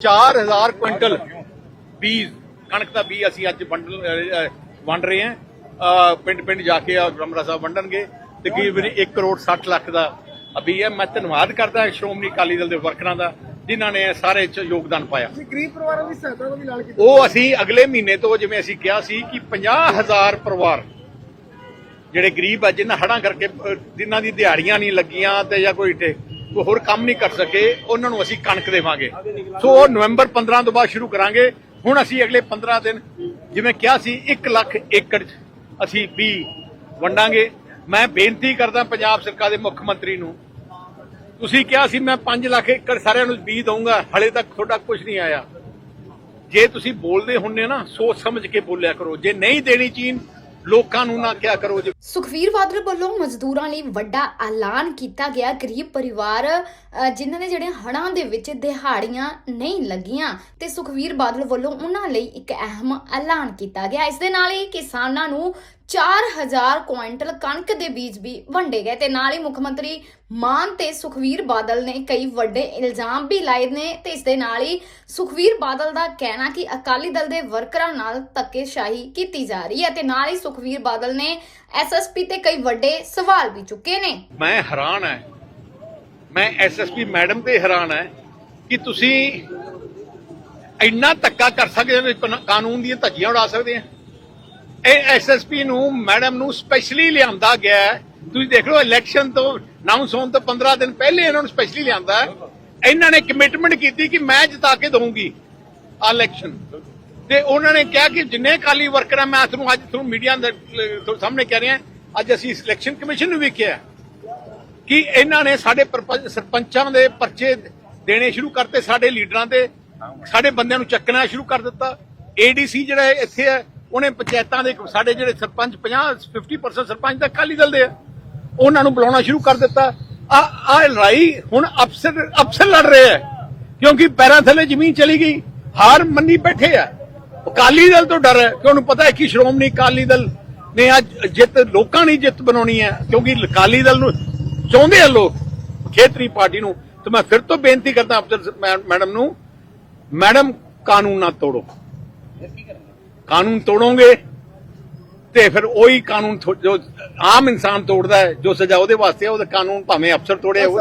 4000 quintal ਬੀਜ ਕਣਕ ਦਾ ਬੀਜ ਅਸੀਂ ਅੱਜ ਵੰਡ ਅਹ, ਅਹ, ਵੰਡ ਰਹੇ ਹਾਂ। ਪਿੰਡ ਪਿੰਡ ਜਾ ਕੇ ਰਮਰਾ ਸਾਹਿਬ ਵੰਡਣਗੇ ਤਕਰੀਬਨ 1 ਕਰੋੜ 60 ਲੱਖ ਦਾ ਅਭੀ ਹੈ। ਮੈਂ ਧੰਨਵਾਦ ਕਰਦਾ ਹਾਂ ਸ਼੍ਰੋਮਣੀ ਅਕਾਲੀ ਦਲ ਦੇ ਵਰਕਰਾਂ ਦਾ ਜਿਨ੍ਹਾਂ ਨੇ ਸਾਰੇ ਚ ਯੋਗਦਾਨ ਪਾਇਆ। ਗਰੀਬ ਪਰਿਵਾਰਾਂ ਦੀ ਸਹਾਇਤਾ ਵੀ ਐਲਾਨ ਕੀਤਾ। ਉਹ ਅਸੀਂ ਅਗਲੇ ਮਹੀਨੇ ਤੋਂ ਜਿਵੇਂ ਅਸੀਂ ਕਿਹਾ ਸੀ ਕਿ 50000 ਪਰਿਵਾਰ ਜਿਹੜੇ ਗਰੀਬ ਆ ਜਿਨ੍ਹਾਂ ਹੜਾਂ ਕਰਕੇ ਜਿਨ੍ਹਾਂ ਦੀ ਦਿਹਾੜੀਆਂ ਨਹੀਂ ਲੱਗੀਆਂ ਤੇ ਜਾਂ ਕੋਈ ਕੋਈ ਹੋਰ ਕੰਮ ਨਹੀਂ ਕਰ ਸਕੇ, ਉਹਨਾਂ ਨੂੰ ਅਸੀਂ ਕਣਕ ਦੇਵਾਂਗੇ। ਸੋ ਉਹ ਨਵੰਬਰ 15 ਤੋਂ ਬਾਅਦ ਸ਼ੁਰੂ ਕਰਾਂਗੇ। ਹੁਣ ਅਸੀਂ ਅਗਲੇ 15 ਦਿਨ ਜਿਵੇਂ ਕਿਹਾ ਸੀ 1 ਲੱਖ ਏਕੜ 'ਚ ਅਸੀਂ ਵੀ ਵੰਡਾਂਗੇ। ਮੈਂ ਬੇਨਤੀ ਕਰਦਾ ਪੰਜਾਬ ਸਰਕਾਰ ਦੇ ਮੁੱਖ ਮੰਤਰੀ ਨੂੰ, ਤੁਸੀਂ ਕਿਹਾ ਸੀ ਮੈਂ 5 ਲੱਖ ਏਕੜ ਸਾਰਿਆਂ ਨੂੰ ਬੀਜ ਦਊਂਗਾ, ਹਲੇ ਤੱਕ ਤੁਹਾਡਾ ਕੁਝ ਨਹੀਂ ਆਇਆ। ਜੇ ਤੁਸੀਂ ਬੋਲਦੇ ਹੁੰਨੇ ਨਾ, ਸੋਚ ਸਮਝ ਕੇ ਬੋਲਿਆ ਕਰੋ। ਜੇ ਨਹੀਂ ਦੇਣੀ ਚੀਨ ਲੋਕਾਂ ਨੂੰ ਨਾ ਕਿਆ ਕਰੋ ਜੇ ਸੁਖਵੀਰ ਬਾਦਲ ਵੱਲੋਂ ਮਜ਼ਦੂਰਾਂ ਲਈ ਵੱਡਾ ਐਲਾਨ ਕੀਤਾ ਗਿਆ। ਗਰੀਬ ਪਰਿਵਾਰ ਜਿਨ੍ਹਾਂ ਦੇ ਜਿਹੜੇ ਹੜਾਂ ਦੇ ਵਿੱਚ ਦਿਹਾੜੀਆਂ ਨਹੀਂ ਲੱਗੀਆਂ ਤੇ ਸੁਖਵੀਰ ਬਾਦਲ ਵੱਲੋਂ ਉਹਨਾਂ ਲਈ ਇੱਕ ਅਹਿਮ ਐਲਾਨ ਕੀਤਾ ਗਿਆ। ਇਸ ਦੇ ਨਾਲ ਹੀ ਕਿਸਾਨਾਂ ਨੂੰ 4000 ਕੁਇੰਟਲ ਕਣਕ ਦੇ ਬੀਜ ਵੀ ਵੰਡੇ ਗਏ ਤੇ ਨਾਲ ਹੀ ਮੁੱਖ ਮੰਤਰੀ ਮਾਨ ਤੇ ਸੁਖਵੀਰ ਬਾਦਲ ਨੇ ਕਈ ਵੱਡੇ ਇਲਜ਼ਾਮ ਵੀ ਲਾਏ ਨੇ ਤੇ ਇਸ ਦੇ ਨਾਲ ਹੀ ਸੁਖਵੀਰ ਬਾਦਲ ਦਾ ਕਹਿਣਾ ਕਿ ਅਕਾਲੀ ਦਲ ਦੇ ਵਰਕਰਾਂ ਨਾਲ ਧੱਕੇਸ਼ਾਹੀ ਕੀਤੀ ਜਾ ਰਹੀ ਹੈ ਤੇ ਨਾਲ ਹੀ ਸੁਖਵੀਰ ਬਾਦਲ ਨੇ ਐਸਐਸਪੀ ਤੇ ਕਈ ਵੱਡੇ ਸਵਾਲ ਵੀ ਚੁੱਕੇ ਨੇ ਮੈਂ ਹੈਰਾਨ ਹੈ ਮੈਂ ਐਸਐਸਪੀ ਮੈਡਮ ਤੇ ਹੈਰਾਨ ਹੈ ਕਿ ਤੁਸੀਂ ਇੰਨਾ ਧੱਕਾ ਕਰ ਸਕਦੇ ਹੋ ਕਾਨੂੰਨ ਦੀਆਂ ਧੱਜੀਆਂ ਉਡਾ ਸਕਦੇ ਆ ਇਹ ਐਸਐਸਪੀ ਨੂੰ ਮੈਡਮ ਨੂੰ ਸਪੈਸ਼ਲੀ ਲਿਆਂਦਾ ਗਿਆ ਹੈ। ਤੁਸੀਂ ਦੇਖ ਲਓ ਇਲੈਕਸ਼ਨ ਤੋਂ ਅਨਾਉਂਸ ਹੋਣ ਤੋਂ 15 ਦਿਨ ਪਹਿਲੇ ਇਹਨਾਂ ਨੂੰ ਸਪੈਸ਼ਲੀ ਲਿਆਂਦਾ ਇਹਨਾਂ ਨੇ ਕਮਿਟਮੈਂਟ ਕੀਤੀ ਕਿ ਮੈਂ ਜਿਤਾ ਕੇ ਦਊਂਗੀ ਆ ਇਲੈਕਸ਼ਨ ਤੇ ਉਹਨਾਂ ਨੇ ਕਿਹਾ ਕਿ ਜਿੰਨੇ ਅਕਾਲੀ ਵਰਕਰ ਆ, ਮੈਂ ਤੁਹਾਨੂੰ ਅੱਜ ਤੁਹਾਨੂੰ ਮੀਡੀਆ ਦੇ ਸਾਹਮਣੇ ਕਹਿ ਰਿਹਾ, ਅੱਜ ਅਸੀਂ ਸਿਲੈਕਸ਼ਨ ਕਮਿਸ਼ਨ ਨੂੰ ਵੀ ਕਿਹਾ ਕਿ ਇਹਨਾਂ ਨੇ ਸਾਡੇ ਸਰਪੰਚਾਂ ਦੇ ਪਰਚੇ ਦੇਣੇ ਸ਼ੁਰੂ ਕਰਤੇ, ਸਾਡੇ ਲੀਡਰਾਂ ਦੇ, ਸਾਡੇ ਬੰਦਿਆਂ ਨੂੰ ਚੱਕਣਾ ਸ਼ੁਰੂ ਕਰ ਦਿੱਤਾ। ਏਡੀਸੀ ਜਿਹੜਾ ਇੱਥੇ ਹੈ, ਉਹਨੇ ਪੰਚਾਇਤਾਂ ਦੇ, ਸਾਡੇ ਜਿਹੜੇ ਸਰਪੰਚ 50 50% ਸਰਪੰਚ ਤਾਂ ਅਕਾਲੀ ਦਲ ਦੇ ਆ। ਉਹਨਾਂ ਨੂੰ ਬੁਲਾਉਣਾ ਸ਼ੁਰੂ ਕਰ ਦਿੱਤਾ। ਆ ਆ ਲੜਾਈ ਹੁਣ ਅਫਸਰ ਅਫਸਰ ਲੜ ਰਹੇ ਆ। ਕਿਉਂਕਿ ਪੈਰਾਂ ਥੱਲੇ ਜ਼ਮੀਨ ਚਲੀ ਗਈ। ਹਾਰ ਮੰਨੀ ਬੈਠੇ ਆ। ਅਕਾਲੀ ਦਲ ਤੋਂ ਡਰ ਹੈ ਕਿ ਉਹਨੂੰ ਪਤਾ ਹੈ ਕਿ ਸ਼੍ਰੋਮਣੀ ਅਕਾਲੀ ਦਲ ਨੇ ਅੱਜ ਜਿੱਤ, ਲੋਕਾਂ ਨੇ ਜਿੱਤ ਬਣਾਉਣੀ ਹੈ। ਕਿਉਂਕਿ ਅਕਾਲੀ ਦਲ ਨੂੰ ਚਾਹੁੰਦੇ ਆ ਲੋਕ ਖੇਤਰੀ ਪਾਰਟੀ ਨੂੰ। ਤੇ ਮੈਂ ਫਿਰ ਤੋਂ ਬੇਨਤੀ ਕਰਦਾ ਅਫਸਰ ਮੈਡਮ ਨੂੰ, ਮੈਡਮ, ਕਾਨੂੰਨ ਨਾ ਤੋੜੋ। ਕਾਨੂੰਨ ਤੋੜੋਗੇ ਤੇ ਫਿਰ ਉਹੀ ਕਾਨੂੰਨ ਜੋ ਆਮ ਇਨਸਾਨ ਤੋੜਦਾ ਹੈ ਜੋ ਸਜ਼ਾ ਉਹਦੇ ਵਾਸਤੇ ਹੈ, ਉਹਦਾ ਕਾਨੂੰਨ ਭਾਵੇਂ ਅਫਸਰ ਤੋੜੇ ਉਹ